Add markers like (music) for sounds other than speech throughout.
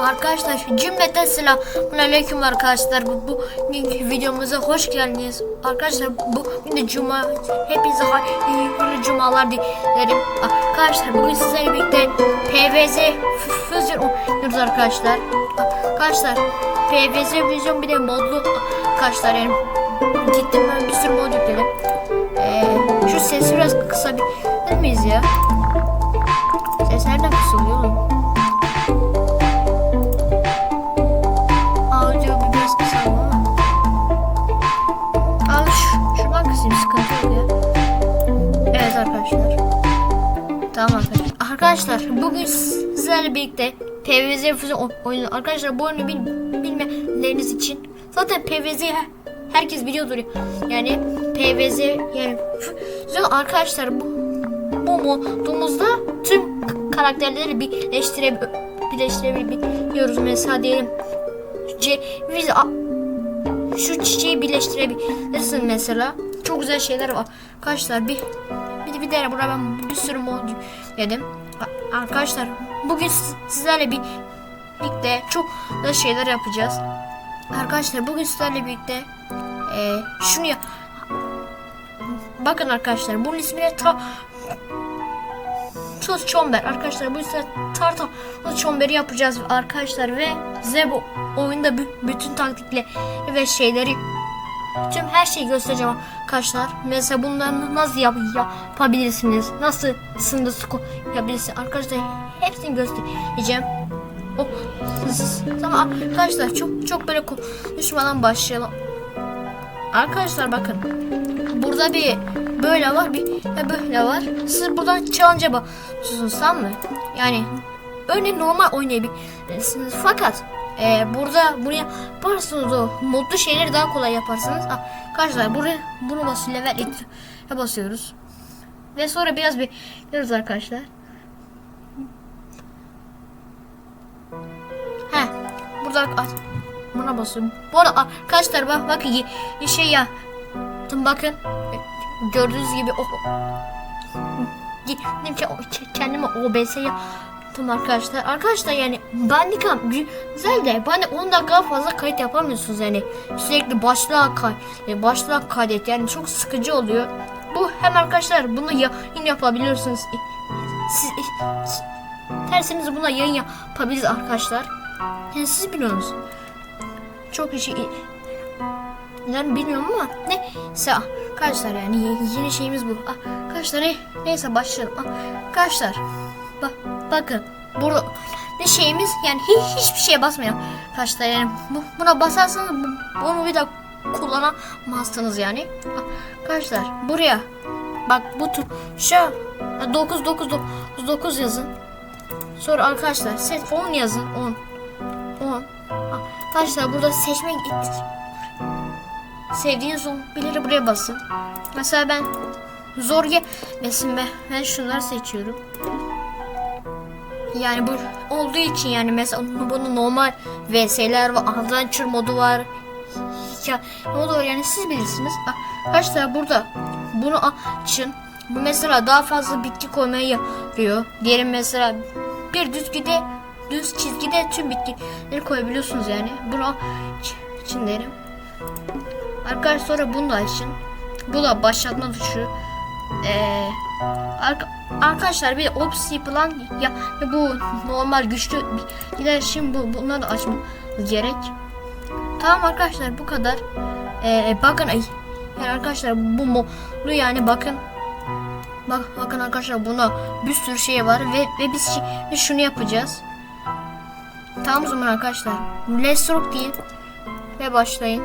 Arkadaşlar cümleten selamünaleyküm arkadaşlar. Bu, bu videomuza hoş geldiniz. Arkadaşlar bu bugün de cuma. Hepinize hayırlı cumalar dilerim. Arkadaşlar bugün sizlerle birlikte PVZ Fusion oynuyoruz arkadaşlar. Arkadaşlar PVZ Fusion bir de modlu arkadaşlar yani gittim ben bir sürü mod yükledim. Ee, şu sesi biraz kısabilir miyiz ya? Sizlerle birlikte PVZ oyunu. Arkadaşlar bu oyunu bil, bilmeyenleriniz için zaten PVZ herkes biliyordur. Yani PVZ yani arkadaşlar bu bu modumuzda tüm karakterleri birleştire birleştirebiliyoruz. Mesela diyelim ceviz şu çiçeği birleştirebilirsin mesela. Çok güzel şeyler var. Arkadaşlar bir bir bir de buraya ben bir sürü mod dedim. Arkadaşlar bugün siz- sizlerle bir birlikte çok da şeyler yapacağız. Arkadaşlar bugün sizlerle birlikte eee şunu ya Bakın arkadaşlar bunun ismi de ta Tuz çomber arkadaşlar bu yüzden tarta tuz çomberi yapacağız arkadaşlar ve size bu oyunda bü- bütün taktikleri ve şeyleri tüm her şeyi göstereceğim arkadaşlar. Mesela bunları nasıl yap yapabilirsiniz? Nasıl sındı yapabilirsiniz? Arkadaşlar hepsini göstereceğim. O tamam arkadaşlar çok çok böyle konuşmadan başlayalım. Arkadaşlar bakın. Burada bir böyle var bir böyle var. Siz buradan challenge'a basıyorsunuz tamam mı? Yani örneğin normal oynayabilirsiniz. Fakat e, burada buraya yaparsanız o modlu şeyleri daha kolay yaparsınız. Ah, Arkadaşlar buraya bunu basıyor level 2'ye basıyoruz. Ve sonra biraz bir görürüz arkadaşlar. Burada at. Buna basıyorum. Bu arada arkadaşlar bak ye- şey ya. Bakın gördüğünüz gibi o kendime OBS yaptım arkadaşlar. Arkadaşlar yani Bandicam güzel de bana 10 dakika fazla kayıt yapamıyorsunuz yani. Sürekli başlığa kay yani başlığa kaydet yani çok sıkıcı oluyor. Bu hem arkadaşlar bunu yayın yapabiliyorsunuz. Siz, siz terseniz buna yayın yapabiliriz arkadaşlar. Yani siz biliyorsunuz. Çok şey yani bilmiyorum ama neyse arkadaşlar yani yeni şeyimiz bu. Ah, Arkadaşlar ne, neyse başlayalım. Ah, Arkadaşlar bak bakın burada ne şeyimiz yani hiç, hiçbir şeye basmıyor. Arkadaşlar yani bu, buna basarsanız bu- bunu bir daha kullanamazsınız yani. Ah, Arkadaşlar buraya bak bu tuşa 9 9 9 9 yazın. Sonra arkadaşlar set 10 yazın 10 10 Arkadaşlar burada seçmek sevdiğiniz zombileri buraya basın. Mesela ben zor gelmesin be. Ben şunları seçiyorum. Yani bu olduğu için yani mesela bunun normal VS'ler var, adventure modu var. Ya modu var yani siz bilirsiniz. Arkadaşlar burada bunu açın. Bu mesela daha fazla bitki koymaya yarıyor. Diyelim mesela bir düzgide düz çizgide tüm bitkileri koyabiliyorsunuz yani. Bunu için derim. Arkadaşlar sonra bunu da açın. Bu da başlatma tuşu. Ee, arka, arkadaşlar bir ops yapılan ya bu normal güçlü bilgiler için bu bunları da açmam gerek. Tamam arkadaşlar bu kadar. Ee, bakın ay yani arkadaşlar bu modu yani bakın Bak bakın arkadaşlar buna bir sürü şey var ve ve biz şunu yapacağız. Tamam o zaman arkadaşlar. Let's rock deyin ve başlayın.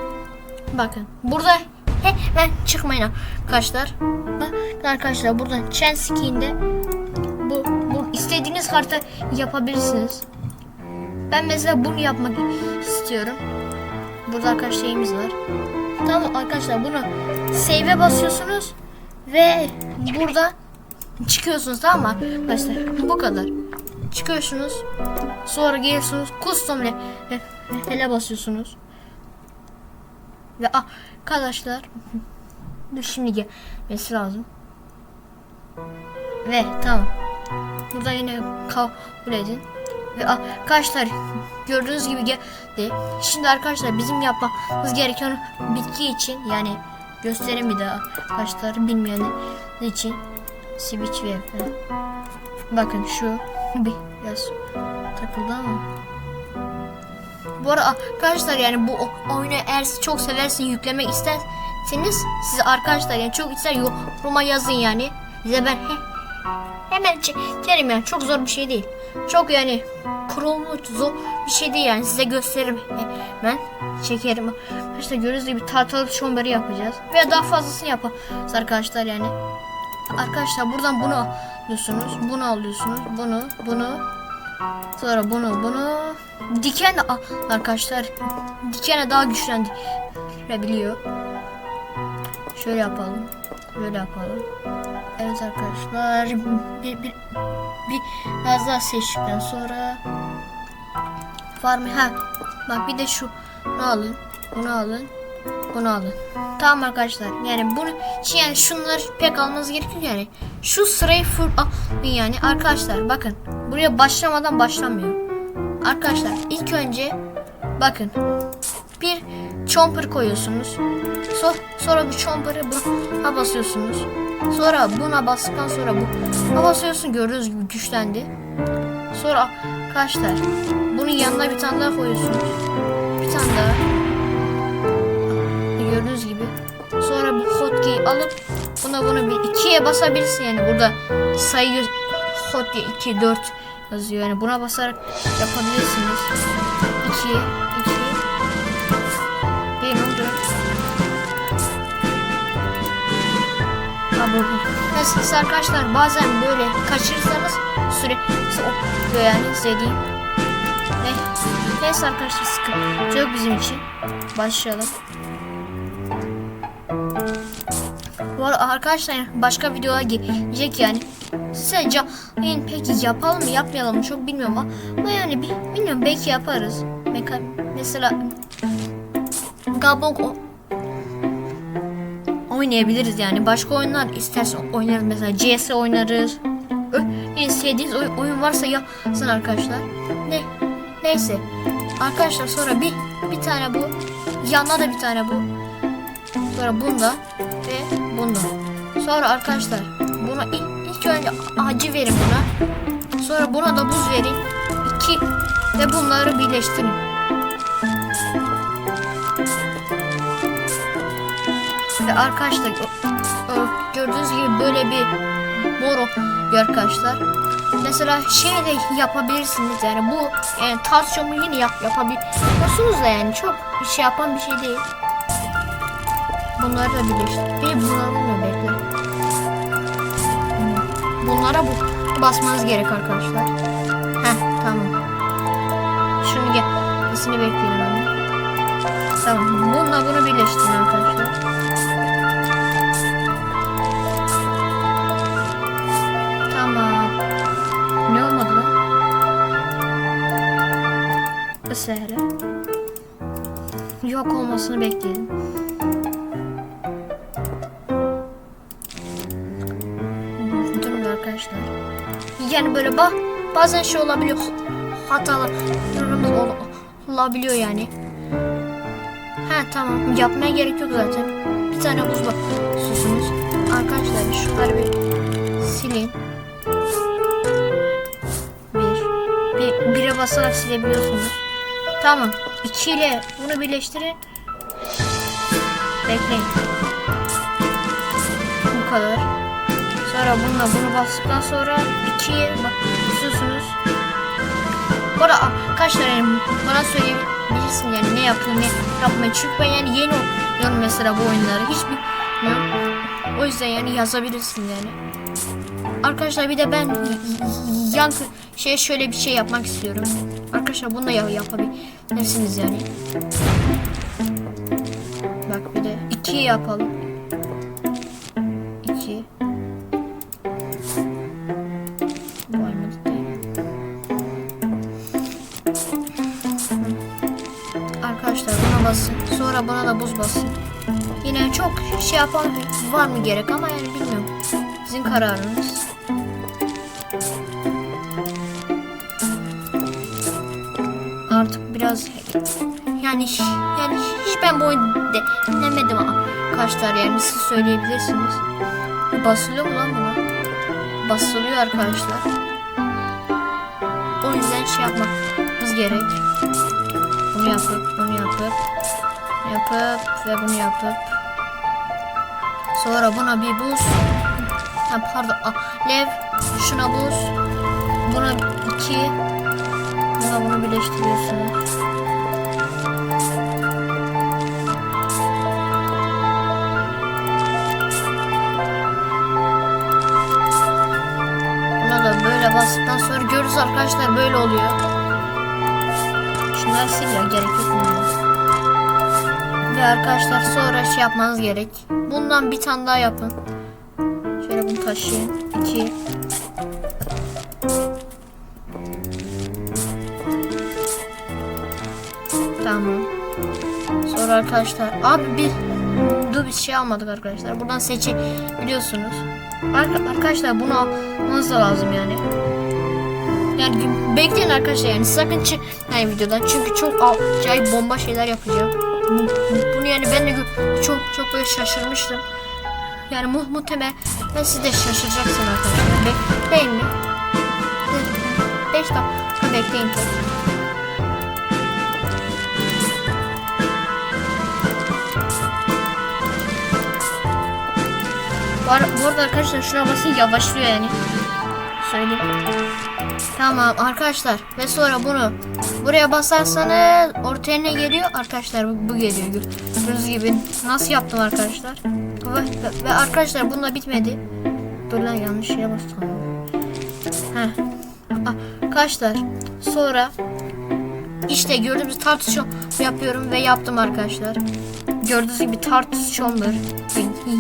Bakın burada hemen çıkmayın arkadaşlar. Bakın arkadaşlar burada Chen Skin'de bu, bu istediğiniz harita yapabilirsiniz. Ben mesela bunu yapmak istiyorum. Burada arkadaşlar şeyimiz var. Tamam arkadaşlar bunu save'e basıyorsunuz ve burada çıkıyorsunuz tamam mı arkadaşlar? Bu kadar. Çıkıyorsunuz. Sonra geliyorsunuz custom hele basıyorsunuz. Ve ah, arkadaşlar (laughs) dur şimdi gelmesi lazım. Ve tamam. Burada yine kabul edin. Ve arkadaşlar (laughs) gördüğünüz gibi geldi. Şimdi arkadaşlar bizim yapmamız gereken bitki için yani göstereyim bir daha arkadaşlar bilmeyenler için switch ve. Bakın şu biraz takıldı ama. Bu arada arkadaşlar yani bu oyunu eğer çok seversin yüklemek isterseniz siz arkadaşlar yani çok ister yoruma yazın yani. Size ben he, hemen çekerim yani çok zor bir şey değil. Çok yani kurulmuş zor bir şey değil yani size gösteririm hemen çekerim. İşte gördüğünüz gibi tahtalı çemberi yapacağız. Veya daha fazlasını yaparız arkadaşlar yani. Arkadaşlar buradan bunu alıyorsunuz. Bunu alıyorsunuz. Bunu, bunu. Sonra bunu, bunu. Diken de al arkadaşlar. Dikene daha güçlendirebiliyor. Şöyle yapalım. Böyle yapalım. Evet arkadaşlar. Bir, bir, bir biraz daha seçtikten sonra var? Ha. Bak bir de şu bunu alın. Bunu alın. Bunu alın. Tamam arkadaşlar. Yani bunu için yani şunları pek almanız gerekiyor yani. Şu sırayı full alın yani. Arkadaşlar bakın. Buraya başlamadan başlamıyor. Arkadaşlar ilk önce bakın. Bir chomper koyuyorsunuz. So, sonra bu chomper'ı buna basıyorsunuz. Sonra buna bastıktan sonra bu basıyorsun gördüğünüz gibi güçlendi. Sonra arkadaşlar bunun yanına bir tane daha koyuyorsunuz. Gördüğünüz gibi. Sonra bu hotkey'i alıp buna bunu bir ikiye basabilirsin yani burada sayı hotkey 2 4 yazıyor yani buna basarak yapabilirsiniz. 2 2 değil oldu. Ha bu. Mesela arkadaşlar bazen böyle kaçırırsanız süre oluyor yani izlediğim. Ne? Neyse arkadaşlar sıkıntı yok bizim için. Başlayalım. Bu arkadaşlar başka videolar gelecek yani. Sizce yani peki yapalım mı yapmayalım mı çok bilmiyorum ama, ama yani bi- bilmiyorum belki yaparız. Meka mesela Gabon o- oynayabiliriz yani. Başka oyunlar istersen oynarız mesela CS oynarız. En sevdiğiniz oy- oyun varsa yazın arkadaşlar. Ne neyse. Arkadaşlar sonra bir bir tane bu. Yanına da bir tane bu. Sonra bunda ve bunda. Sonra arkadaşlar buna ilk, ilk önce acı verin buna. Sonra buna da buz verin. İki ve bunları birleştirin. Ve arkadaşlar gördüğünüz gibi böyle bir oluyor arkadaşlar. Mesela şey de yapabilirsiniz yani bu yani tartışımı yine yap, yapabiliyorsunuz da yani çok şey yapan bir şey değil. Bunları da birleştir. Bir bulmuyor bekle. Bunlara bu basmanız gerek arkadaşlar. Heh tamam. Şunu gel. İkisini bekleyelim hemen. Tamam. Bununla bunu birleştirin arkadaşlar. Tamam. Ne olmadı lan? Mesela. Yok olmasını bekleyelim. Yani böyle bak bazen şey olabiliyor. Hatalarımız ol, olabiliyor yani. Ha tamam yapmaya gerek yok zaten. Bir tane buz basıyorsunuz. Arkadaşlar şunları bir silin. Bir. Bir bire basarak silebiliyorsunuz. Tamam. İki ile bunu birleştirin. Bekleyin. Bu kadar. Sonra bununla bunu bastıktan sonra ikiye basıyorsunuz. Bu arada arkadaşlar yani bana söyleyebilirsin yani ne yapayım ne yapmayı çünkü ben yani yeni oynuyorum mesela bu oyunları hiç bilmiyorum. O yüzden yani yazabilirsin yani. Arkadaşlar bir de ben yan şey şöyle bir şey yapmak istiyorum. Arkadaşlar bunu da ya- yapabilirsiniz yani. Bak bir de iki yapalım. Allah bana da buz bassın. Yine çok şey yapan var mı gerek ama yani bilmiyorum. Sizin kararınız. Artık biraz yani yani hiç ben bu oyunu denemedim arkadaşlar yani siz söyleyebilirsiniz. E, basılıyor mu lan buna? Basılıyor arkadaşlar. O yüzden şey yapmamız gerek. Bunu yapıp bunu yapıp yapıp ve bunu yapıp. Sonra buna bir buz. Ha, pardon lev şuna buz. Buna iki. Buna bunu birleştiriyorsunuz. Böyle bastıktan sonra görürüz arkadaşlar böyle oluyor. Şunları sil ya gerek yok bunlara. Arkadaşlar sonra şey yapmanız gerek. Bundan bir tane daha yapın. Şöyle bunu taşıyın. İki. Tamam. Sonra arkadaşlar. Abi bir dur biz şey almadık arkadaşlar. Buradan seçi biliyorsunuz. Ar- arkadaşlar bunu almanız da lazım yani. Yani bekleyin arkadaşlar yani sakın çıkmayın videodan çünkü çok acayip bomba şeyler yapacağım. Bu- Bunu yani ben de çok çok böyle şaşırmıştım. Yani mu muhtemelen ben siz de şaşıracaksınız arkadaşlar. Bekleyin mi? 5 dakika bekleyin. Bu, ara- bu arada arkadaşlar şuna basın yavaşlıyor yani. Söyleyeyim. Tamam arkadaşlar ve sonra bunu buraya basarsanız ortaya ne geliyor? Arkadaşlar bu, bu geliyor gördüğünüz gibi. Nasıl yaptım arkadaşlar? Ve, ve, arkadaşlar bununla bitmedi. Dur lan yanlış şeye bastım. Heh. Arkadaşlar sonra işte gördüğünüz tartışma yapıyorum ve yaptım arkadaşlar. Gördüğünüz gibi tartışıyorlar.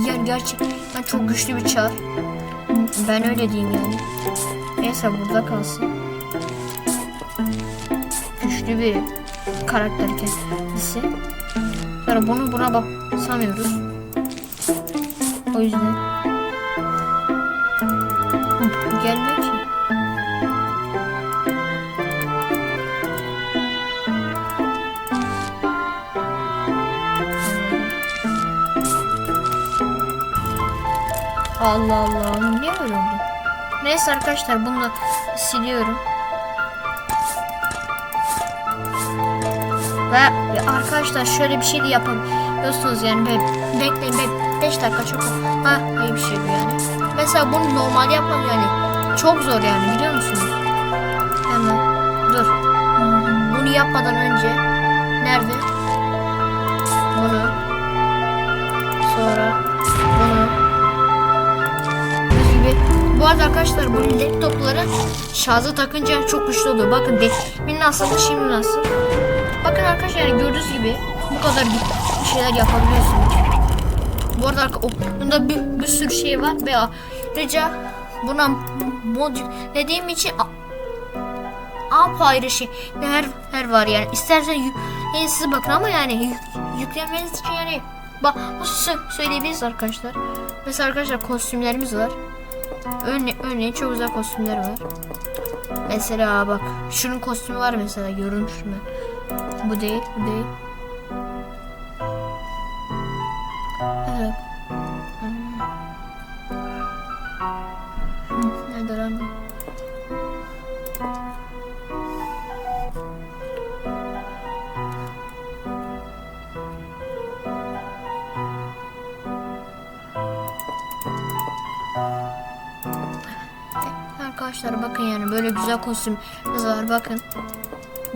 Yani gerçekten çok güçlü bir çar. Ben öyle diyeyim yani. Neyse burada kalsın. Güçlü bir karakter kendisi. Sonra bunu buna basamıyoruz. O yüzden. Gelmiyor ki. Allah Allah. Niye öyle oldu? Neyse arkadaşlar bunu siliyorum. Ve arkadaşlar şöyle bir şey de yapabiliyorsunuz yani be, bekleyin 5 dakika çok ha iyi bir şey bu yani. Mesela bunu normal yapmak yani çok zor yani biliyor musunuz? Hemen dur. Bunu yapmadan önce nerede? Bunu sonra bunu gibi. Bu arada arkadaşlar bu laptopları şarja takınca çok güçlü oluyor. Bakın demin nasıl şimdi nasıl. Bakın arkadaşlar yani gördüğünüz gibi bu kadar bir şeyler yapabiliyorsunuz. Bu arada arka- o- bunda bir, bir sürü şey var ve ayrıca buna mod dediğim için apayrı şeyler her var yani. İstersen yükleyin siz bakın ama yani yük, yüklemeniz için yani bak sö- söyleyebiliriz arkadaşlar. Mesela arkadaşlar kostümlerimiz var. Örne örneğin çok güzel kostümler var. Mesela bak şunun kostümü var mesela görünüş mü? Bu değil, bu değil. Evet. Hmm, Nerede lan? Arkadaşlar bakın yani böyle güzel kostümümüz var bakın.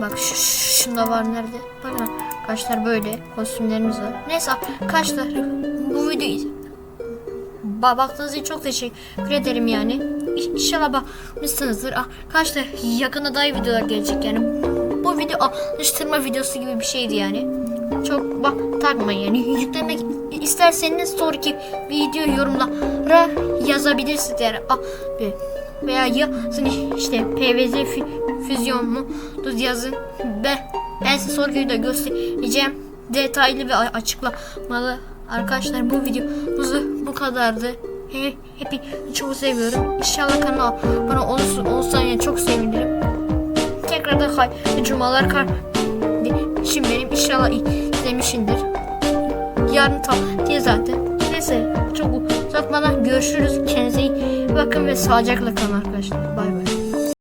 Bak şu, şu- şunda var nerede? Bakın arkadaşlar böyle kostümlerimiz var. Neyse arkadaşlar bu videoyu ba baktığınız için çok teşekkür ederim yani. İnşallah bakmışsınızdır. Arkadaşlar yakında daha iyi videolar gelecek yani. Bu video alıştırma videosu gibi bir şeydi yani. Çok bak takmayın yani. Yüklemek isterseniz sonraki video yorumlara yazabilirsiniz yani. Abi veya yazın işte PVZ fü- füzyon mu yazın. Ben, ben size sonraki videoda göstereceğim. Detaylı ve açıklamalı. Arkadaşlar bu videomuz bu kadardı. He, hepi çok seviyorum. İnşallah kanala abone olursun, olsan yani çok sevinirim. Tekrardan hayırlı cumalar kar İnşallah izlemişsindir. Yarın tam diye zaten. Neyse çok uzatmadan görüşürüz. Kendinize iyi bakın ve sağlıcakla kalın arkadaşlar. Bay bay.